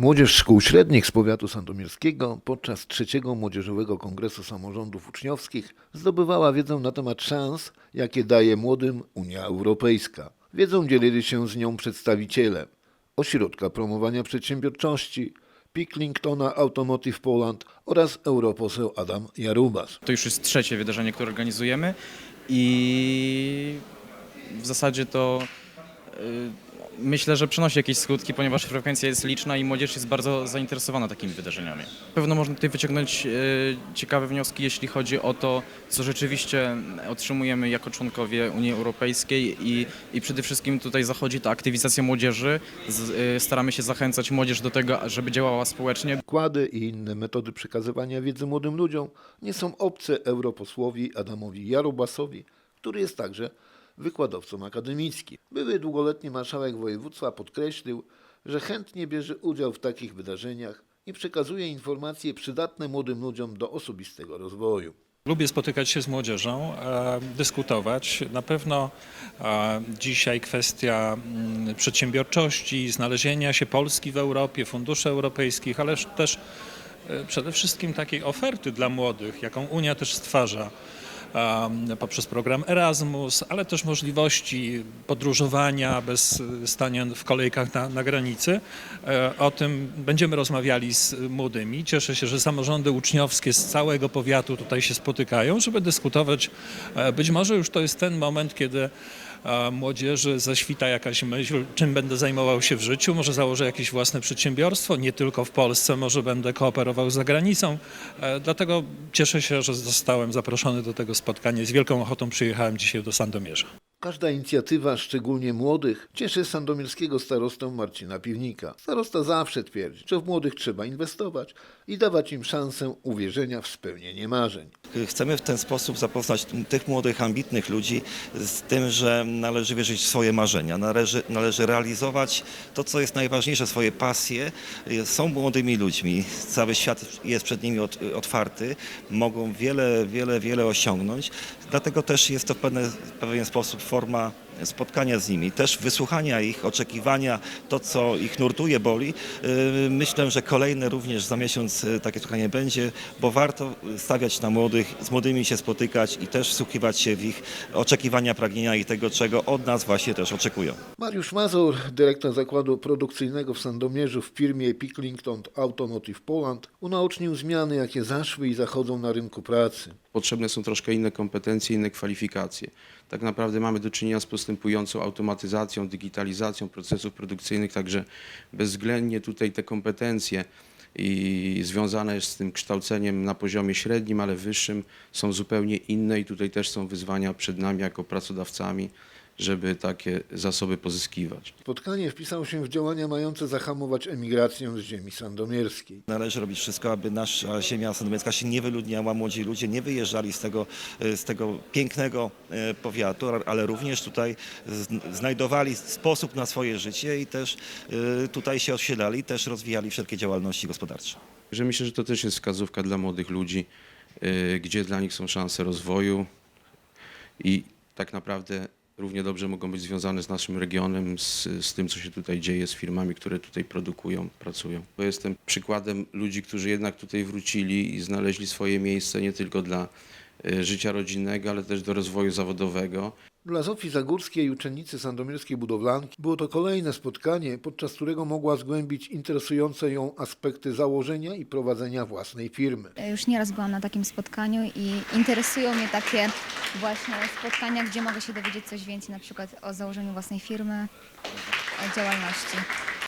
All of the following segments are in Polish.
Młodzież szkół średnich z powiatu sandomierskiego podczas trzeciego Młodzieżowego Kongresu Samorządów Uczniowskich zdobywała wiedzę na temat szans, jakie daje młodym Unia Europejska. Wiedzą dzielili się z nią przedstawiciele Ośrodka Promowania Przedsiębiorczości, Picklingtona Automotive Poland oraz europoseł Adam Jarubas. To już jest trzecie wydarzenie, które organizujemy i w zasadzie to y, myślę, że przynosi jakieś skutki, ponieważ frekwencja jest liczna i młodzież jest bardzo zainteresowana takimi wydarzeniami. Na pewno można tutaj wyciągnąć y, ciekawe wnioski, jeśli chodzi o to, co rzeczywiście otrzymujemy jako członkowie Unii Europejskiej i, i przede wszystkim tutaj zachodzi ta aktywizacja młodzieży. Y, staramy się zachęcać młodzież do tego, żeby działała społecznie, Wkłady i inne metody przekazywania wiedzy młodym ludziom nie są obce europosłowi Adamowi Jarubasowi, który jest także wykładowcą akademickim. Były długoletni marszałek województwa podkreślił, że chętnie bierze udział w takich wydarzeniach i przekazuje informacje przydatne młodym ludziom do osobistego rozwoju. Lubię spotykać się z młodzieżą, e, dyskutować. Na pewno e, dzisiaj kwestia mm, przedsiębiorczości, znalezienia się Polski w Europie, funduszy europejskich, ale też e, przede wszystkim takiej oferty dla młodych, jaką Unia też stwarza poprzez program Erasmus, ale też możliwości podróżowania bez e, stania w kolejkach na, na granicy. E, O tym będziemy rozmawiali z młodymi. Cieszę się, że samorządy uczniowskie z całego powiatu tutaj się spotykają, żeby dyskutować. E, Być może już to jest ten moment, kiedy młodzieży zaświta jakaś myśl, czym będę zajmował się w życiu. Może założę jakieś własne przedsiębiorstwo, nie tylko w Polsce, może będę kooperował za granicą. E, Dlatego cieszę się, że zostałem zaproszony do tego spotkania. Z wielką ochotą przyjechałem dzisiaj do Sandomierza. Każda inicjatywa, szczególnie młodych, cieszy sandomierskiego starostę Marcina Piwnika. Starosta zawsze twierdzi, że w młodych trzeba inwestować i dawać im szansę uwierzenia w spełnienie marzeń. Chcemy w ten sposób zapoznać tych młodych, ambitnych ludzi z tym, że należy wierzyć w swoje marzenia, należy, należy realizować to, co jest najważniejsze, swoje pasje. Są młodymi ludźmi, cały świat jest przed nimi ot- otwarty, mogą wiele, wiele, wiele osiągnąć. Dlatego też jest to w pewne, pewien sposób forma spotkania z nimi, też wysłuchania ich, oczekiwania, to co ich nurtuje, boli. Yy, Myślę, że kolejne również za miesiąc yy, takie spotkanie będzie, bo warto stawiać na młodych, z młodymi się spotykać i też wsłuchiwać się w ich oczekiwania, pragnienia i tego, czego od nas właśnie też oczekują. Mariusz Mazur, dyrektor zakładu produkcyjnego w Sandomierzu w firmie Picklington Automotive Poland, unaocznił zmiany, jakie zaszły i zachodzą na rynku pracy. Potrzebne są troszkę inne kompetencje, inne kwalifikacje. Tak naprawdę mamy do czynienia z postępującą automatyzacją, digitalizacją procesów produkcyjnych, także bezwzględnie tutaj te kompetencje i związane z tym kształceniem na poziomie średnim, ale wyższym są zupełnie inne i tutaj też są wyzwania przed nami jako pracodawcami, żeby takie zasoby pozyskiwać. Spotkanie wpisał się w działania mające zahamować emigrację z ziemi sandomierskiej. Należy robić wszystko, aby nasza ziemia sandomierska się nie wyludniała, młodzi ludzie nie wyjeżdżali z tego, e, z tego pięknego e, powiatu, ale również tutaj znajdowali sposób na swoje życie i też e, tutaj się osiedlali, też rozwijali wszelkie działalności gospodarcze. Że myślę, że to też jest wskazówka dla młodych ludzi, gdzie dla nich są szanse rozwoju i tak naprawdę równie dobrze mogą być związane z naszym regionem, z, z tym, co się tutaj dzieje, z firmami, które tutaj produkują, pracują. Bo jestem przykładem ludzi, którzy jednak tutaj wrócili i znaleźli swoje miejsce nie tylko dla y, życia rodzinnego, ale też do rozwoju zawodowego. Dla Zofii Zagórskiej, uczennicy sandomierskiej budowlanki, było to kolejne spotkanie, podczas którego mogła zgłębić interesujące ją aspekty założenia i prowadzenia własnej firmy. Już nieraz byłam na takim spotkaniu i interesują mnie takie właśnie spotkania, gdzie mogę się dowiedzieć coś więcej, na przykład o założeniu własnej firmy, o działalności.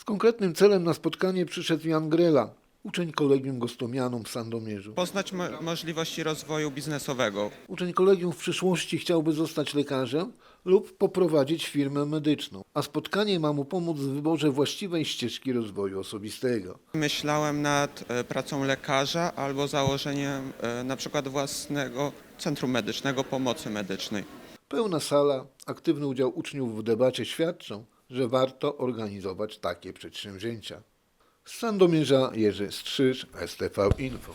Z konkretnym celem na spotkanie przyszedł Jan Grela, uczeń Kolegium Gostomianum w Sandomierzu. poznać mo- możliwości rozwoju biznesowego. Uczeń kolegium w przyszłości chciałby zostać lekarzem lub poprowadzić firmę medyczną, a spotkanie ma mu pomóc w wyborze właściwej ścieżki rozwoju osobistego. Myślałem nad e, pracą lekarza albo założeniem e, na przykład własnego centrum medycznego pomocy medycznej. Pełna sala, aktywny udział uczniów w debacie świadczą, że warto organizować takie przedsięwzięcia. Z Sandomierza Jerzy Strzyż, STV Info.